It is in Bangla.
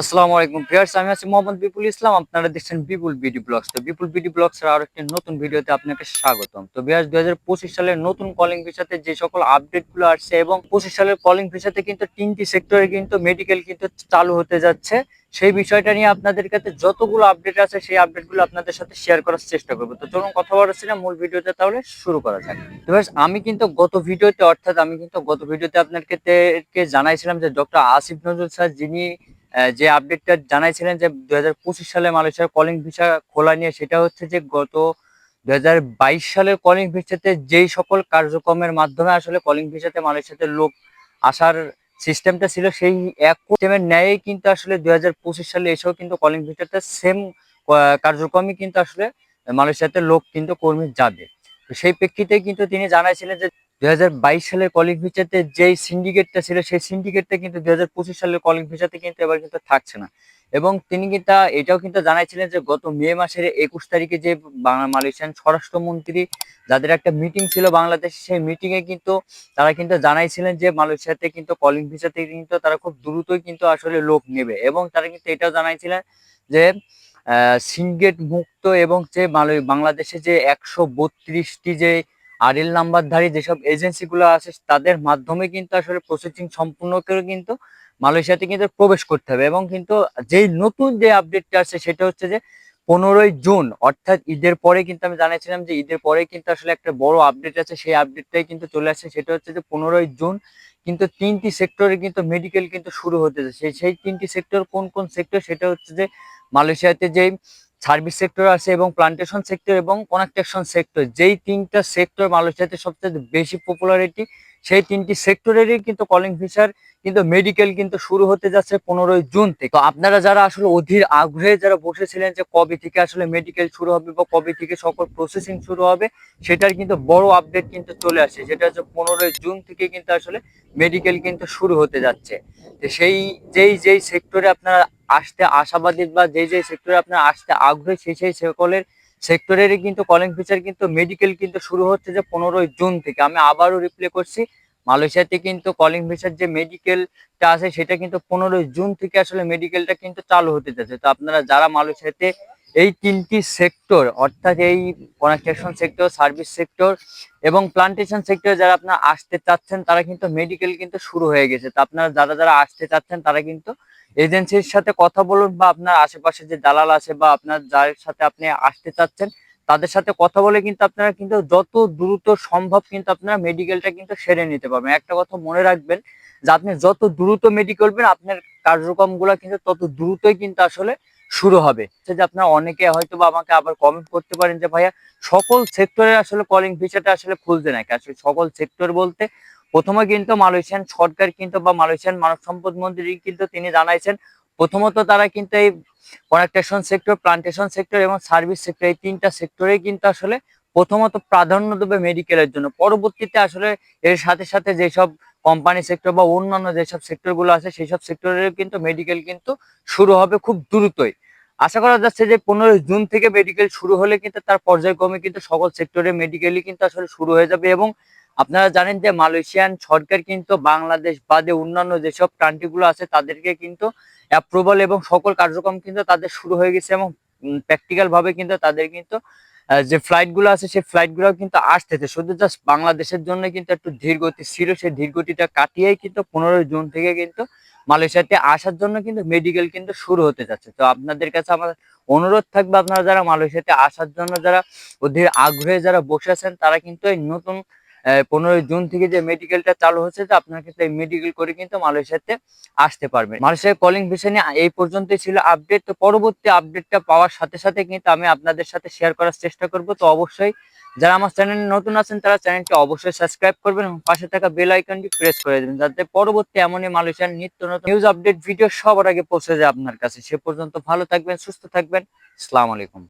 আসসালামু আলাইকুম ভিউয়ার্স, আমি আছি মোহাম্মদ বিপুল ইসলাম। আপনারা দেখছেন বিপুল বিডি ব্লগস। তো বিপুল বিডি ব্লগস এর আরও একটি নতুন ভিডিওতে আপনাকে স্বাগতম। তো ভিউয়ার্স, দুই সালের নতুন কলিং ভিসাতে যে সকল আপডেটগুলো আসছে এবং পঁচিশ সালের কলিং ভিসাতে কিন্তু তিনটি সেক্টরে কিন্তু মেডিকেল কিন্তু চালু হতে যাচ্ছে। সেই বিষয়টা নিয়ে আপনাদের কাছে যতগুলো আপডেট আছে, সেই আপডেটগুলো আপনাদের সাথে শেয়ার করার চেষ্টা করব। তো চলুন কথা বলাচ্ছি না মূল ভিডিওতে তাহলে শুরু করা যাক। তো আমি কিন্তু গত ভিডিওতে, অর্থাৎ আমি কিন্তু গত ভিডিওতে আপনাদেরকে জানাইছিলাম যে ডক্টর আসিফ নজরুল স্যার, যিনি যে আপডেটটা জানাইছিলেন যে দুই হাজার পঁচিশ সালে মালয়েশিয়ার কলিং ভিসা খোলা নিয়ে, সেটা হচ্ছে যে গত দুই সালের কলিং ভিসাতে যেই সকল কার্যক্রমের মাধ্যমে আসলে কলিং ভিসাতে মালয়েশিয়াতে লোক আসার সিস্টেমটা ছিল, সেই এক সিস্টেমের ন্যায় কিন্তু আসলে দুই হাজার পঁচিশ সালে এসেও কিন্তু কলিং ভিসাতে সেম কার্যক্রমই কিন্তু আসলে মালয়েশিয়াতে লোক কিন্তু কর্মী যাবে। সেই প্রেক্ষিতে কিন্তু তিনি জানাইছিলেন যে দুই সালের কলিং ভিসাতে যেই সিন্ডিকেটটা ছিল, সেই সিন্ডিকেটটা কিন্তু দুই সালের কলিং ভিসাতে কিন্তু এবার কিন্তু থাকছে না। এবং তিনি কিন্তু, এটাও কিন্তু জানাইছিলেন যে গত মে মাসের একুশ তারিখে যে বাংলা মালয়েশিয়ান স্বরাষ্ট্রমন্ত্রী, যাদের একটা মিটিং ছিল বাংলাদেশে, সেই মিটিং এ কিন্তু তারা কিন্তু জানাইছিলেন যে মালয়েশিয়াতে কিন্তু কলিং ভিসাতে কিন্তু তারা খুব দ্রুতই কিন্তু আসলে লোক নেবে। এবং তারা কিন্তু এটাও জানাইছিলেন যে সিন্ডিকেট মুক্ত এবং যে বাংলাদেশে যে একশো বত্রিশটি যে আরএল নাম্বারধারী যেসব এজেন্সি গুলো আছে, তাদের মাধ্যমে কিন্তু আসলে প্রসেসিং সম্পূর্ণ করে কিন্তু মালয়েশিয়াতে কিন্তু প্রবেশ করতে হবে। এবং কিন্তু যেই নতুন যে আপডেটটা আছে সেটা হচ্ছে যে পনেরোই জুন, অর্থাৎ ঈদের পরে কিন্তু আমি জানাইছিলাম যে ঈদের পরে কিন্তু আসলে একটা বড় আপডেট আছে, সেই আপডেটটাই কিন্তু চলে আসছে। সেটা হচ্ছে যে পনেরোই জুন কিন্তু তিনটি সেক্টরে কিন্তু মেডিকেল কিন্তু শুরু হতে যাচ্ছে। সেই সেই তিনটি সেক্টর কোন কোন সেক্টর সেটা হচ্ছে যে মালয়েশিয়াতে যেই সার্ভিস সেক্টর আছে এবং প্লান্টেশন সেক্টর এবং কনস্ট্রাকশন সেক্টর। যেই তিনটা সেক্টর মালয়েশিয়াতে সবচেয়ে বেশি পপুলারিটি সেই তিনটি সেক্টরেরই কিন্তু কলিং ফিচার কিন্তু মেডিকেল কিন্তু শুরু হতে যাচ্ছে পনেরোই জুন থেকে। তো আপনারা যারা আসলে অধীর আগ্রহে যারা বসেছিলেন যে কবে থেকে আসলে মেডিকেল শুরু হবে বা কবে থেকে সকল প্রসেসিং শুরু হবে, সেটার কিন্তু বড় আপডেট কিন্তু চলে আসে সেটা হচ্ছে পনেরোই জুন থেকে কিন্তু আসলে মেডিকেল কিন্তু শুরু হতে যাচ্ছে। সেই, যেই যেই সেক্টরে আপনারা আসতে আশাবাদী বা যে যে সেক্টরে আপনার আসতে আগ্রহী, সেই সেই সকলের সেক্টরেরই কিন্তু কলিং ফিচার কিন্তু মেডিকেল কিন্তু শুরু হচ্ছে যে পনেরোই জুন থেকে। আমি আবারও রিপ্লে করছি, মালয়েশিয়াতে কিন্তু কলিং ভিসার যে মেডিকেলটা আছে, সেটা কিন্তু পনেরোই জুন থেকে আসলে মেডিকেলটা কিন্তু চালু হতে যাচ্ছে। তো আপনারা যারা মালয়েশিয়াতে এই তিনটি সেক্টর অর্থাৎ এই কনস্ট্রাকশন সেক্টর সার্ভিস সেক্টর এবং প্লান্টেশন সেক্টর যারা আপনারা আসতে চাচ্ছেন, তারা কিন্তু মেডিকেল কিন্তু শুরু হয়ে গেছে। তা আপনারা যারা যারা আসতে চাচ্ছেন, তারা কিন্তু এজেন্সির সাথে কথা বলুন বা আপনার আশেপাশে যে দালাল আছে বা আপনার যার সাথে আপনি আসতে চাচ্ছেন, তাদের সাথে কথা বলে কিন্তু আপনারা কিন্তু যত দ্রুত সম্ভব কিন্তু আপনারা মেডিকেলটা কিন্তু সেরে নিতে পারবেন। একটা কথা মনে রাখবেন যে আপনি যত দ্রুত মেডিকেল করবেন আপনার কার্যক্রমগুলো কিন্তু তত দ্রুতই কিন্তু আসলে শুরু হবে। যে আপনারা অনেকে হয়তো বা আমাকে আবার কমেন্ট করতে পারেন যে, ভাইয়া, সকল সেক্টরের আসলে কলিং ফিচারটা আসলে খুলছে নাকি? আসলে সকল সেক্টর বলতে প্রথমে কিন্তু মালয়েশিয়ান সরকার কিন্তু বা মালয়েশিয়ান মানব সম্পদ মন্ত্রী কিন্তু তিনি জানাইছেন। প্রথমত তারা কিন্তু এই কনস্ট্রাকশন সেক্টর প্লান্টেশন সেক্টর এবং সার্ভিস সেক্টর এই তিনটা সেক্টরে কিন্তু আসলে প্রথমত প্রাধান্য দেবে মেডিকেলের জন্য। পরবর্তীতে আসলে এর সাথে সাথে যেসব কোম্পানি সেক্টর বা অন্যান্য যেসব সেক্টরগুলো আছে সেই সব সেক্টরের কিন্তু মেডিকেল কিন্তু শুরু হবে খুব দ্রুতই। আশা করা যাচ্ছে যে পনেরোই জুন থেকে মেডিকেল শুরু হলে কিন্তু তার পর্যায়ক্রমে কিন্তু সকল সেক্টরে মেডিকেলই কিন্তু আসলে শুরু হয়ে যাবে এবং আপনারা জানেন যে মালয়েশিয়ান সরকার কিন্তু বাংলাদেশ বাদে অন্যান্য যেসব কান্ট্রিগুলো আছে, তাদেরকে কিন্তু অ্যাপ্রুভাল এবং সকল কার্যক্রম কিন্তু তাদের শুরু হয়ে গেছে এবং প্র্যাকটিক্যাল ভাবে কিন্তু তাদের কিন্তু যে ফ্লাইটগুলো আছে, সেই ফ্লাইটগুলো কিন্তু আসতেছে। শুধু জাস্ট বাংলাদেশের জন্য কিন্তু একটু ধীর গতি ছিল, সেই ধীর গতিটা কাটিয়েই কিন্তু পনেরোই জুন থেকে কিন্তু মালয়েশিয়াতে আসার জন্য কিন্তু মেডিকেল কিন্তু শুরু হতে যাচ্ছে। তো আপনাদের কাছে আমার অনুরোধ থাকবে, আপনারা যারা মালয়েশিয়াতে আসার জন্য যারা অধীর আগ্রহে যারা বসে আছেন, তারা কিন্তু এই নতুন পনেরোই জুন থেকে যে মেডিকেলটা চালু হচ্ছে, তো আপনারা এই মেডিকেল করে কিন্তু মালয়েশিয়াতে আসতে পারবেন। মালয়েশিয়ার কলিং ভিসা নিয়ে এই পর্যন্তই ছিল আপডেট তো পরবর্তী আপডেটটা পাওয়ার সাথে সাথে কিন্তু আমি আপনাদের সাথে শেয়ার করার চেষ্টা করব। তো অবশ্যই যারা আমার চ্যানেলে নতুন আছেন, তারা চ্যানেলটি অবশ্যই সাবস্ক্রাইব করবেন এবং পাশে থাকা বেল আইকনটি প্রেস করে দেবেন, যাতে পরবর্তী এমনই মালয়েশিয়ার নিত্য নতুন নিউজ আপডেট ভিডিও সবার আগে পৌঁছে যায় আপনার কাছে। সে পর্যন্ত ভালো থাকবেন, সুস্থ থাকবেন। আসসালামু আলাইকুম।